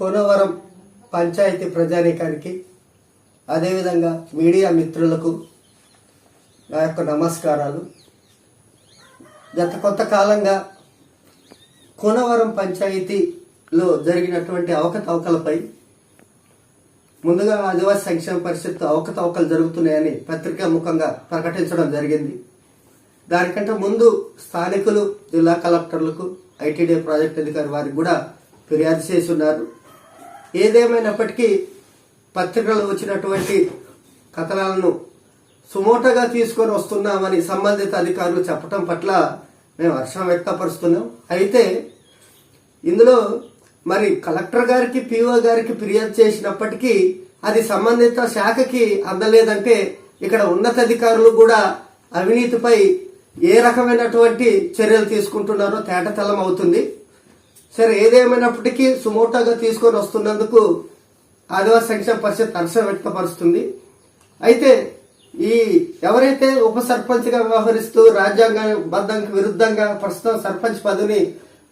కోనవరం పంచాయతీ ప్రజానీకానికి అదేవిధంగా మీడియా మిత్రులకు నా యొక్క నమస్కారాలు. గత కొంతకాలంగా కోనవరం పంచాయతీలో జరిగినటువంటి అవకతవకలపై ముందుగా ఆదివాసీ సంక్షేమ పరిషత్ అవకతవకలు జరుగుతున్నాయని పత్రికా ముఖంగా ప్రకటించడం జరిగింది. దానికంటే ముందు స్థానికులు జిల్లా కలెక్టర్లకు ఐటీడీ ప్రాజెక్ట్ అధికారి వారికి కూడా ఫిర్యాదు చేసి ఉన్నారు. ఏదేమైనప్పటికీ పత్రికలో వచ్చినటువంటి కథనాలను సుమోటగా తీసుకొని వస్తున్నామని సంబంధిత అధికారులు చెప్పటం పట్ల మేము హర్షం వ్యక్తపరుస్తున్నాం. అయితే ఇందులో మరి కలెక్టర్ గారికి పిఓ గారికి ఫిర్యాదు చేసినప్పటికీ అది సంబంధిత శాఖకి అందలేదంటే ఇక్కడ ఉన్నతాధికారులు కూడా అవినీతిపై ఏ రకమైనటువంటి చర్యలు తీసుకుంటున్నారో తేటతెల్లం అవుతుంది సరే ఏదేమైనప్పటికీ సుమోటాగా తీసుకొని వస్తున్నందుకు ఆదివాసీ సంక్షేమ పరిషత్ హర్షం వ్యక్తపరుస్తుంది. అయితే ఈ ఎవరైతే ఉప సర్పంచ్గా వ్యవహరిస్తూ రాజ్యాంగ విరుద్ధంగా ప్రస్తుతం సర్పంచ్ పదవిని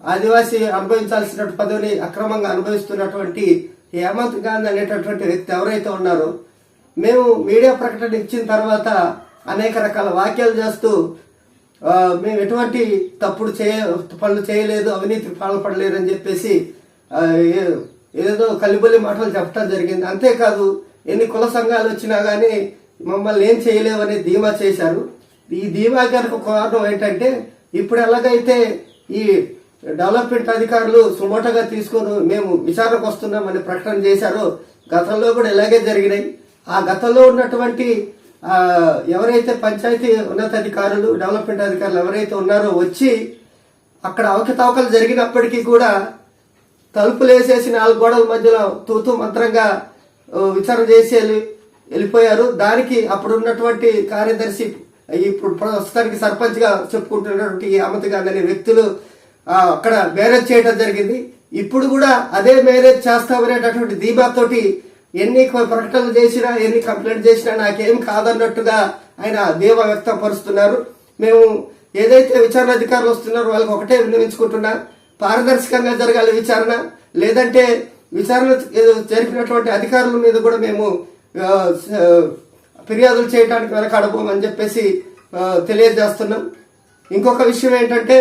ఆదివాసీ అనుభవించాల్సిన పదవిని అక్రమంగా అనుభవిస్తున్నటువంటి హేమంత్ గాంధీ అనేటటువంటి వ్యక్తి ఎవరైతే ఉన్నారో మేము మీడియా ప్రకటన ఇచ్చిన తర్వాత అనేక రకాల వ్యాఖ్యలు చేస్తూ మేము ఎటువంటి తప్పుడు చేయ పనులు చేయలేదు అవినీతికి పాల్పడలేదు అని చెప్పేసి ఏదో కలిబొల్లి మాటలు చెప్పడం జరిగింది. అంతేకాదు ఎన్ని కుల సంఘాలు వచ్చినా కానీ మమ్మల్ని ఏం చేయలేవని ధీమా చేశారు. ఈ ధీమా గారికి కారణం ఏంటంటే ఇప్పుడు ఎలాగైతే ఈ డెవలప్మెంట్ అధికారులు సుమోటగా తీసుకొని మేము విచారణకు వస్తున్నామని ప్రకటన చేశారో గతంలో కూడా ఇలాగే జరిగినాయి. ఆ గతంలో ఉన్నటువంటి ఎవరైతే పంచాయతీ ఉన్నతాధికారులు డెవలప్మెంట్ అధికారులు ఎవరైతే ఉన్నారో వచ్చి అక్కడ అవకతవకలు జరిగినప్పటికీ కూడా తలుపులు వేసేసి నాలుగు గోడల మధ్యలో తూతూ మంత్రంగా విచారణ చేసి వెళ్ళి వెళ్ళిపోయారు. దానికి అప్పుడు ఉన్నటువంటి కార్యదర్శి ఇప్పుడు ప్రస్తుతానికి సర్పంచ్గా చెప్పుకుంటున్నటువంటి అమతి గాంధీ అనే వ్యక్తులు అక్కడ మేనేజ్ చేయడం జరిగింది. ఇప్పుడు కూడా అదే మేనేజ్ చేస్తామనేటటువంటి ధీమాతోటి ఎన్ని ప్రకటనలు చేసినా ఎన్ని కంప్లైంట్ చేసినా నాకేం కాదన్నట్టుగా ఆయన దేవ వ్యక్తపరుస్తున్నారు. మేము ఏదైతే విచారణ అధికారులు వస్తున్నారో వాళ్ళకి ఒకటే విన్నవించుకుంటున్నా. పారదర్శకంగా జరగాలి విచారణ. లేదంటే విచారణ జరిపినటువంటి అధికారుల మీద కూడా మేము ఫిర్యాదులు చేయడానికి వెనకాడబోమని చెప్పేసి తెలియజేస్తున్నాం. ఇంకొక విషయం ఏంటంటే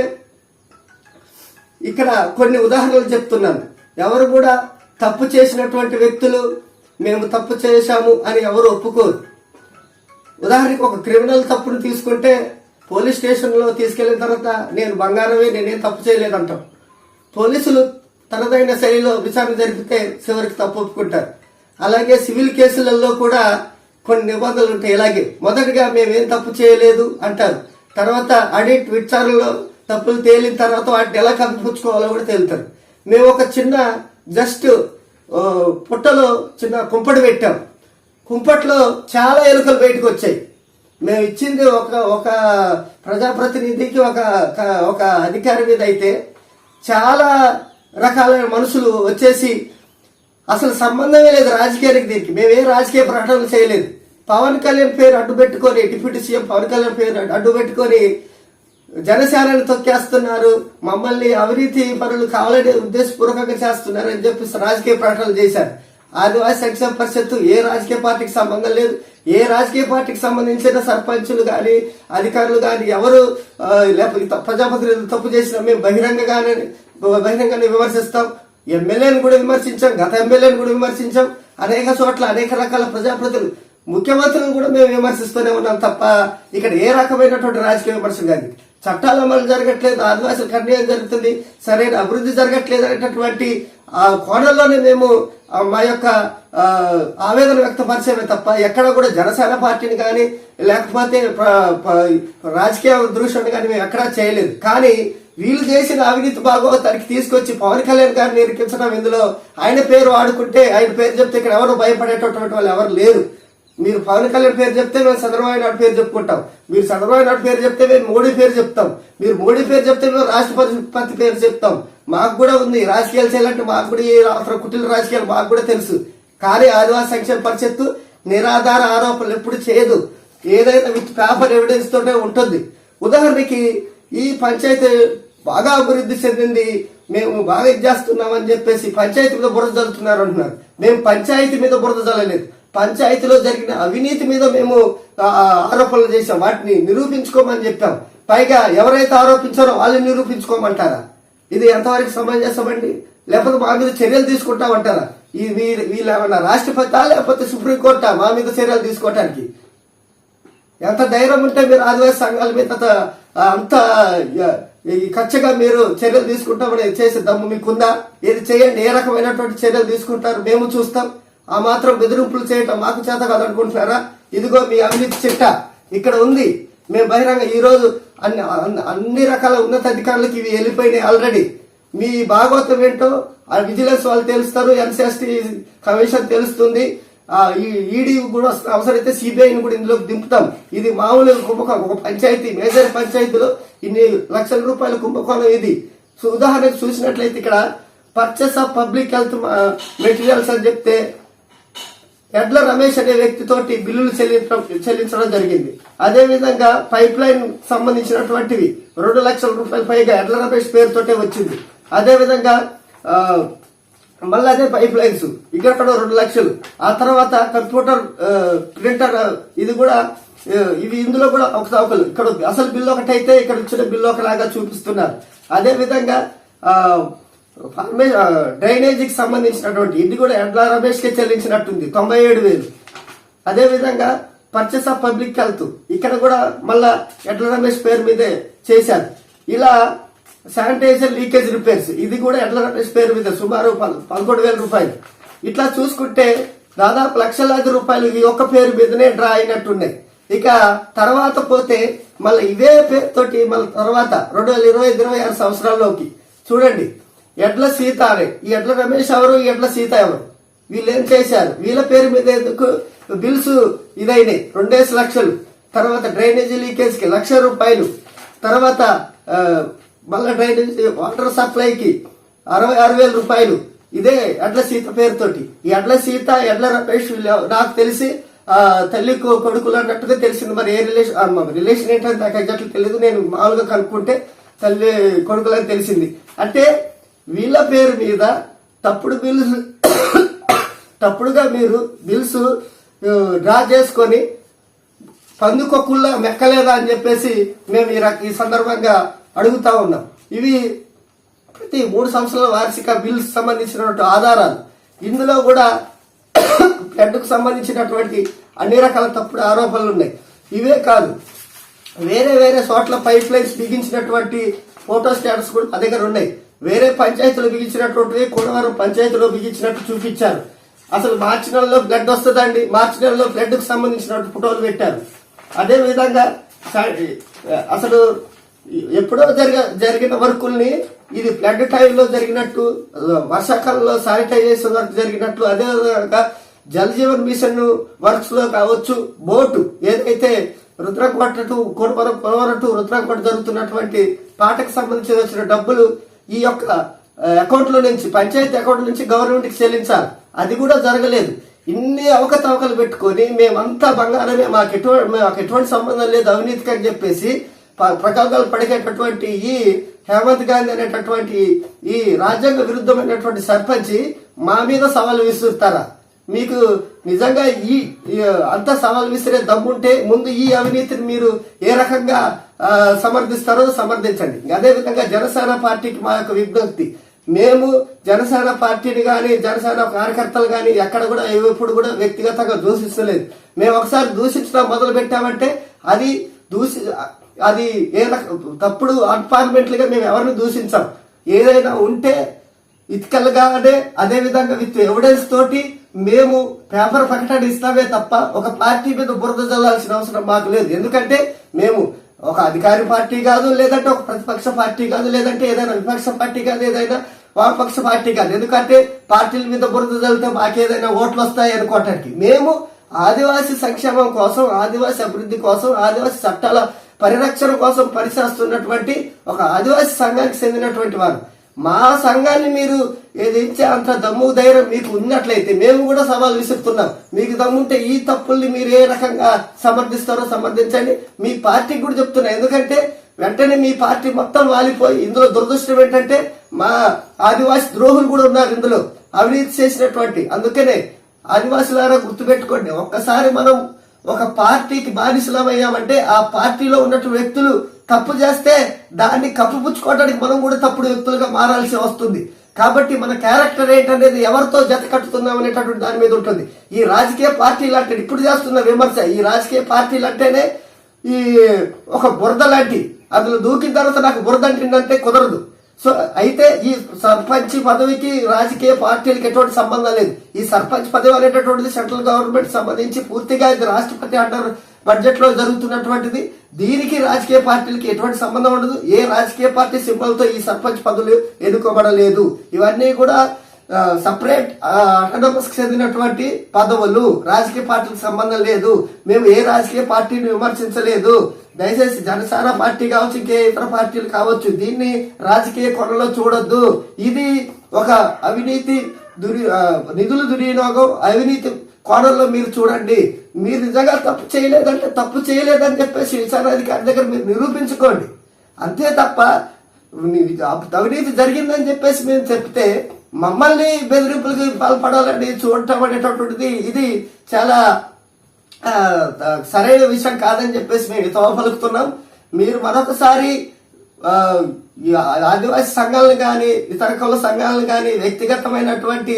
ఇక్కడ కొన్ని ఉదాహరణలు చెప్తున్నాను. ఎవరు కూడా తప్పు చేసినటువంటి వ్యక్తులు మేము తప్పు చేశాము అని ఎవరు ఒప్పుకోరు. ఉదాహరణకి ఒక క్రిమినల్ తప్పును తీసుకుంటే పోలీస్ స్టేషన్లో తీసుకెళ్ళిన తర్వాత నేను బంగారమే నేనేం తప్పు చేయలేదంటాం. పోలీసులు తనదైన శైలిలో విచారణ జరిపితే చివరికి తప్పు ఒప్పుకుంటారు. అలాగే సివిల్ కేసులలో కూడా కొన్ని నిబంధనలు ఉంటాయి. ఇలాగే మొదటిగా మేమేం తప్పు చేయలేదు అంటారు. తర్వాత ఆడిట్ విచారణలో తప్పులు తేలిన తర్వాత వాటిని ఎలా కప్పిపుచ్చుకోవాలో కూడా తేలుతారు. మేము ఒక చిన్న జస్ట్ పుట్టలో చిన్న కుంపటి పెట్టాం. కుంపట్లో చాలా ఎలుకలు బయటకు వచ్చాయి. మేము ఇచ్చింది ఒక ఒక ప్రజాప్రతినిధికి ఒక ఒక- ఒక అధికారి మీద అయితే చాలా రకాలైన మనుషులు వచ్చేసి అసలు సంబంధమే లేదు రాజకీయానికి దీనికి. మేము ఏ రాజకీయ ప్రకటనలు చేయలేదు. పవన్ కళ్యాణ్ పేరు అడ్డు పెట్టుకొని డిప్యూటీ సీఎం పవన్ కళ్యాణ్ పేరు అడ్డు పెట్టుకొని జనసేనని తొక్కేస్తున్నారు. మమ్మల్ని అవినీతి పనులు కావాలని ఉద్దేశపూర్వకంగా చేస్తున్నారు అని చెప్పేసి రాజకీయ ప్రకటనలు చేశారు. ఆదివాసీ సంక్షేమ పరిషత్ ఏ రాజకీయ పార్టీకి సంబంధం లేదు. ఏ రాజకీయ పార్టీకి సంబంధించిన సర్పంచులు కానీ అధికారులు కానీ ఎవరు లేకపోతే ప్రజాప్రతినిధులు తప్పు చేసినా మేము బహిరంగంగానే బహిరంగానే విమర్శిస్తాం. ఎమ్మెల్యేని కూడా విమర్శించాం. గత ఎమ్మెల్యేని కూడా విమర్శించాం. అనేక చోట్ల అనేక రకాల ప్రజాప్రతినిధులు ముఖ్యమంత్రులను కూడా మేము విమర్శిస్తూనే ఉన్నాం తప్ప ఇక్కడ ఏ రకమైనటువంటి రాజకీయ విమర్శ కానీ చట్టాల అమలు జరగట్లేదు ఆదివాసులకు అన్యాయం జరుగుతుంది సరైన అభివృద్ధి జరగట్లేదు అనేటటువంటి ఆ కోణంలోనే మేము మా యొక్క ఆవేదన వ్యక్తపరిచేమే తప్ప ఎక్కడ కూడా జనసేన పార్టీని కానీ లేకపోతే రాజకీయ దృశ్యాన్ని కానీ మేము ఎక్కడా చేయలేదు. కానీ వీళ్ళు చేసిన అవినీతి భాగవతానికి తీసుకొచ్చి పవన్ కళ్యాణ్ గారిని ఇరికించడం ఇందులో ఆయన పేరు వాడుకుంటే ఆయన పేరు చెప్తే ఇక్కడ ఎవరు భయపడేటటువంటి వాళ్ళు ఎవరు లేరు. మీరు పవన్ కళ్యాణ్ పేరు చెప్తే మేము చంద్రబాబు నాయుడు పేరు చెప్పుకుంటాం. మీరు చంద్రబాబు నాయుడు పేరు చెప్తే మేము మోడీ పేరు చెప్తాం. మీరు మోడీ పేరు చెప్తే మేము రాష్ట్రపతి పేరు చెప్తాం. మాకు కూడా ఉంది. రాజకీయాలు చేయాలంటే మాకు కూడా ఈ రాష్ట్ర కుటిల రాజకీయాలు మాకు కూడా తెలుసు. కానీ ఆదివాసీ సంక్షేమ పరిషత్తు నిరాధార ఆరోపణలు ఎప్పుడు చేయదు. ఏదైనా విత్ పేపర్ ఎవిడెన్స్ తోనే ఉంటుంది. ఉదాహరణకి ఈ పంచాయతీ బాగా అభివృద్ధి చెందింది. మేము బాగా ఇది చేస్తున్నామని చెప్పేసి పంచాయతీ మీద బురద జల్లుతున్నారు అంటున్నారు. మేము పంచాయతీ మీద బురద జల్లలేదు. పంచాయతీలో జరిగిన అవినీతి మీద మేము ఆరోపణలు చేశాం. వాటిని నిరూపించుకోమని చెప్పాం. పైగా ఎవరైతే ఆరోపించారో వాళ్ళని నిరూపించుకోమంటారా? ఇది ఎంతవరకు సమంజసమండి లేకపోతే మా మీద చర్యలు తీసుకుంటామంటారా? ఈ వీళ్ళేమన్నా వీళ్ళు రాష్ట్రపతి లేకపోతే సుప్రీంకోర్టా మా మీద చర్యలు తీసుకోవటానికి? ఎంత ధైర్యం ఉంటే మీరు ఆదివాసీ సంఘాల మీద అంత- ఖచ్చితంగా ఈ మీరు చర్యలు తీసుకుంటామని చేసే దమ్ము మీకుందా? ఇది చేయండి? ఏ రకమైనటువంటి చర్యలు తీసుకుంటారు? మేము చూస్తాం. ఆ మాత్రం బెదిరింపులు చేయటం మాకు చేత కాదనుకుంటున్నారా? ఇదిగో మీ అవినీతి చిట్ట ఇక్కడ ఉంది. మేము బహిరంగ ఈ రోజు అన్ని అన్ని- అన్ని రకాల ఉన్నత అధికారులకు ఇవి వెళ్ళిపోయినాయి ఆల్రెడీ మీ భాగవతం ఏంటో ఆ విజిలెన్స్ వాళ్ళు తెలుస్తారు ఎన్సిఎస్టీ కమిషన్ తెలుస్తుంది. ఆ ఈ ఈడీ కూడా అవసరమైతే సిబిఐని కూడా ఇందులోకి దింపుతాం. ఇది మామూలు కుంభకోణం ఒక పంచాయతీ మేజర్ పంచాయతీలో ఇన్ని లక్షల రూపాయల కుంభకోణం ఇది. సో ఉదాహరణకు చూసినట్లయితే ఇక్కడ purchase of public health materials అని చెప్తే ఎడ్ల రమేష్ అనే వ్యక్తితోటి బిల్లులు చెల్లించడం చెల్లించడం జరిగింది. అదేవిధంగా పైప్ లైన్ సంబంధించినటువంటివి రెండు లక్షల రూపాయల పైగా ఎడ్ల రమేష్ పేరుతోటే వచ్చింది. అదేవిధంగా మళ్ళీ అదే పైప్ లైన్స్. ఇక్కడ రెండు లక్షలు. ఆ తర్వాత కంప్యూటర్ ప్రింటర్ ఇది కూడా ఇవి ఇందులో కూడా ఒక ఒకరు ఇక్కడ అసలు బిల్లు ఒకటైతే ఇక్కడ ఇచ్చిన బిల్లు ఒకలాగా చూపిస్తున్నారు. అదేవిధంగా ఆ, ఫార్మే డ్రైనేజీకి సంబంధించినటువంటి ఇది కూడా ఎడ్ల రమేష్ కే చెల్లించినట్టుంది తొంభై ఏడు వేలు. అదే విధంగా పర్చేస్ ఆఫ్ పబ్లిక్ హెల్త్ ఇక్కడ కూడా మళ్ళా ఎడ్ల రమేష్ పేరు మీదే చేశారు. ఇలా శానిటైజర్ లీకేజ్ రిపేర్స్ ఇది కూడా ఎడ్ల రమేష్ పేరు మీద సుమారు పదకొండు వేల రూపాయలు. ఇట్లా చూసుకుంటే దాదాపు లక్షలాది రూపాయలు ఈ ఒక్క పేరు మీదనే డ్రా అయినట్టున్నాయి. ఇక తర్వాత పోతే మళ్ళీ ఇదే పేరుతోటి మళ్ళీ తర్వాత రెండు వేల ఇరవై ఇరవై ఆరు సంవత్సరాల్లోకి చూడండి. ఎడ్ల సీత అని. ఈ ఎడ్ల రమేష్ ఎవరు? ఈ ఎడ్ల సీత ఎవరు? వీళ్ళు ఏం చేశారు? వీళ్ళ పేరు మీద ఎందుకు బిల్స్ ఇదైనాయి? రెండేసి లక్షలు. తర్వాత డ్రైనేజీ లీకేజ్కి లక్ష రూపాయలు. తర్వాత మళ్ళీ మళ్ళా డ్రైనేజీ వాటర్ సప్లైకి అరవై ఆరు వేల రూపాయలు. ఇదే ఎడ్ల సీత పేరుతోటి. ఈ ఎడ్ల సీత ఎడ్ల రమేష్ నాకు తెలిసి ఆ, తల్లి కొడుకులు అన్నట్టుగా తెలిసింది. మరి ఏ రిలేషన్ రిలేషన్ ఏంటంటే నాకు ఎగ్జాక్ట్లీ తెలియదు నేను మామూలుగా కనుక్కుంటే తల్లి కొడుకులని తెలిసింది. అంటే వీళ్ళ పేరు మీద తప్పుడు బిల్స్ తప్పుడుగా మీరు బిల్స్ డ్రా చేసుకొని పందుకొక్కుల్లా మెక్కలేదా అని చెప్పేసి మేము ఈ ఈ సందర్భంగా అడుగుతా ఉన్నాం. ఇవి ప్రతి మూడు సంవత్సరాల వార్షిక బిల్స్ సంబంధించినటువంటి ఆధారాలు. ఇందులో కూడా ఫ్లడ్కు సంబంధించినటువంటి అన్ని రకాల తప్పుడు ఆరోపణలు ఉన్నాయి. ఇవే కాదు వేరే వేరే చోట్ల పైప్ లైన్స్ బిగించినటువంటి ఫోటో స్టాట్స్ కూడా మా దగ్గర ఉన్నాయి. వేరే పంచాయతీలో బిగించినటువంటి కోడవరం పంచాయతీలో బిగించినట్టు చూపించారు. అసలు మార్చి నెలలో బ్లడ్ వస్తుందండి. మార్చి నెలలో బ్లడ్కు సంబంధించిన ఫోటోలు పెట్టారు. అదే విధంగా సా- అసలు ఎప్పుడో జరిగ జరిగిన వర్కుల్ని ఇది బ్లడ్ టైంలో జరిగినట్టు వర్షాకాలంలో శానిటైజేషన్ వర్క్ జరిగినట్లు అదే విధంగా జల్ జీవన్ మిషన్ వర్క్స్లో కావచ్చు బోటు ఏదైతే రుద్రంకోట టు కోరవరం కోరవరం టు రుద్రంకోట జరుగుతున్నటువంటి పాటకు సంబంధించి వచ్చిన డబ్బులు ఈ యొక్క అకౌంట్లో నుంచి పంచాయతీ అకౌంట్ నుంచి గవర్నమెంట్కి చెల్లించాలి. అది కూడా జరగలేదు. ఇన్ని అవకతవకలు పెట్టుకొని మేమంతా బంగారమే మాకు ఎటువంటి మాకు ఎటువంటి సంబంధం లేదు అవినీతికి అని చెప్పేసి ప- పడిగేటటువంటి ఈ హేమంత్ గాంధీ అనేటటువంటి ఈ రాజ్యాంగ విరుద్ధమైనటువంటి సర్పంచ్ మా మీద సవాలు విసురుతారా? మీకు నిజంగా ఈ అంత సవాల్ విసిరే దమ్ముంటే ముందు ఈ అవినీతిని మీరు ఏ రకంగా సమర్థిస్తారో సమర్థించండి. అదే విధంగా జనసేన పార్టీకి మా యొక్క విజ్ఞప్తి. మేము జనసేన పార్టీని కానీ జనసేన కార్యకర్తలు కానీ ఎక్కడ కూడా ఎప్పుడు కూడా వ్యక్తిగతంగా దూషిస్తలేదు మేము ఒకసారి దూషించడం మొదలు పెట్టామంటే అది దూషి అది ఏ తప్పుడు అన్పార్మెంట్లుగా మేము ఎవరిని దూషించాం. ఏదైనా ఉంటే ఇతికలుగానే అదే విధంగా విత్ ఎవిడెన్స్ తోటి మేము పేపర్ ప్రకటన ఇస్తామే తప్ప ఒక పార్టీ మీద బురద చల్లాల్సిన అవసరం మాకు లేదు. ఎందుకంటే మేము ఒక అధికారి పార్టీ కాదు లేదంటే ఒక ప్రతిపక్ష పార్టీ కాదు లేదంటే ఏదైనా విపక్ష పార్టీ కాదు ఏదైనా వామపక్ష పార్టీ కాదు. ఎందుకంటే పార్టీల మీద బురద చల్లితే మాకేదైనా ఓట్లు వస్తాయి అనుకోవటానికి మేము ఆదివాసీ సంక్షేమం కోసం ఆదివాసీ అభివృద్ధి కోసం ఆదివాసీ చట్టాల పరిరక్షణ కోసం పరిశీలిస్తున్నటువంటి ఒక ఆదివాసీ సంఘానికి చెందినటువంటి వారు. మా సంఘాన్ని మీరు ఏదించే అంత దమ్ము ధైర్యం మీకు ఉన్నట్లయితే మేము కూడా సవాల్ విసురుతున్నాం. మీకు దమ్ముంటే ఈ తప్పుల్ని మీరు ఏ రకంగా సమర్థిస్తారో సమర్థించండి. మీ పార్టీకి కూడా చెప్తున్నా. ఎందుకంటే వెంటనే మీ పార్టీ మొత్తం వాలిపోయి ఇందులో దురదృష్టం ఏంటంటే మా ఆదివాసి ద్రోహులు కూడా ఉన్నారు ఇందులో. అవినీతి చేసినటువంటి. అందుకనే ఆదివాసులారా గుర్తుపెట్టుకోండి. ఒక్కసారి మనం ఒక పార్టీకి బానిసలమయ్యామంటే ఆ పార్టీలో ఉన్నటువంటి వ్యక్తులు తప్పు చేస్తే దాన్ని కప్పుపుచ్చుకోవడానికి మనం కూడా తప్పుడు వ్యక్తులుగా మారాల్సి వస్తుంది. కాబట్టి మన క్యారెక్టర్ ఏంటనేది ఎవరితో జత కట్టుతున్నాం అనేటటువంటి దాని మీద ఉంటుంది. ఈ రాజకీయ పార్టీలు అంటే ఇప్పుడు చేస్తున్న విమర్శ ఈ రాజకీయ పార్టీలు అంటేనే ఈ ఒక బురద లాంటి అందులో దూకిన తర్వాత నాకు బురద అంటిందంటే కుదరదు. సో అయితే ఈ సర్పంచ్ పదవికి రాజకీయ పార్టీలకు ఎటువంటి సంబంధం లేదు. ఈ సర్పంచ్ పదవి అనేటటువంటిది సెంట్రల్ గవర్నమెంట్ సంబంధించి పూర్తిగా ఇది రాష్ట్రపతి అంటారు బడ్జెట్లో జరుగుతున్నటువంటిది దీనికి రాజకీయ పార్టీలకి ఎటువంటి సంబంధం ఉండదు. ఏ రాజకీయ పార్టీ సింబల్తో ఈ సర్పంచ్ పదవులు ఎన్నుకోబడలేదు. ఇవన్నీ కూడా సపరేట్ అకాడమిక్స్ చెందినటువంటి పదవులు రాజకీయ పార్టీలకు సంబంధం లేదు. మేము ఏ రాజకీయ పార్టీని విమర్శించలేదు. దయచేసి జనసేన పార్టీ కావచ్చు ఇంకే ఇతర పార్టీలు కావచ్చు దీన్ని రాజకీయ కొనలో చూడొద్దు. ఇది ఒక అవినీతి దురి నిధుల దుర్వినియోగం అవినీతి కోణంలో మీరు చూడండి. మీరు నిజంగా తప్పు చేయలేదంటే తప్పు చేయలేదని చెప్పేసి విచారాధికారి దగ్గర మీరు నిరూపించుకోండి. అంతే తప్ప నీ- అవినీతి జరిగిందని చెప్పేసి మేము చెప్తే మమ్మల్ని బెదిరింపులకి పాల్పడాలని చూడటం అనేటటువంటిది ఇది చాలా సరైన విషయం కాదని చెప్పేసి మేము హితవ పలుకుతున్నాం. మీరు మరొకసారి ఆదివాసీ సంఘాలను కానీ ఇతర కుల సంఘాలను కానీ వ్యక్తిగతమైనటువంటి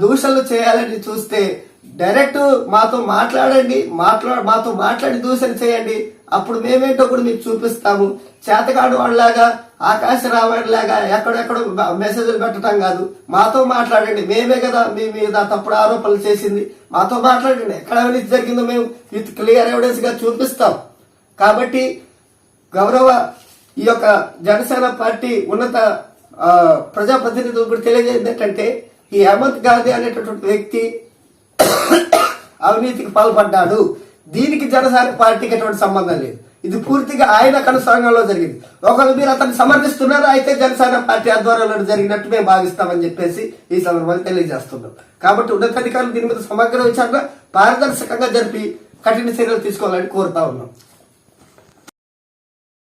దూషణలు చేయాలని చూస్తే డైరెక్ట్ మాతో మాట్లాడండి మాట్లా మాతో మాట్లాడి దూషణ చేయండి. అప్పుడు మేమేంటో కూడా మీకు చూపిస్తాము. చేతకాడు వాళ్ళలాగా ఆకాశ రావడిలాగా ఎక్కడెక్కడ మెసేజ్లు పెట్టడం కాదు. మాతో మాట్లాడండి. మేమే కదా మీ మీద తప్పుడు ఆరోపణలు చేసింది. మాతో మాట్లాడండి. ఎక్కడ అవినీతి జరిగిందో మేము విత్ క్లియర్ ఎవిడెన్స్గా చూపిస్తాం. కాబట్టి గౌరవ ఈ యొక్క జనసేన పార్టీ ఉన్నత ప్రజాప్రతినిధులు కూడా తెలియజేది ఏంటంటే ఈ హేమంత్ గాంధీ అనేటటువంటి వ్యక్తి అవినీతికి పాల్పడ్డాడు. దీనికి జనసేన పార్టీకి ఎటువంటి సంబంధం లేదు. ఇది పూర్తిగా ఆయన కనుసంగంలో జరిగింది. ఒకవేళ మీరు అతన్ని సమర్థిస్తున్నారా అయితే జనసేన పార్టీ ఆధ్వర్యంలో జరిగినట్టు మేము భావిస్తామని చెప్పేసి ఈ సందర్భంగా తెలియజేస్తున్నాం. కాబట్టి ఉన్నతాధికారులు దీని మీద సమగ్ర విచారణ పారదర్శకంగా జరిపి కఠిన చర్యలు తీసుకోవాలని కోరుతా ఉన్నాం.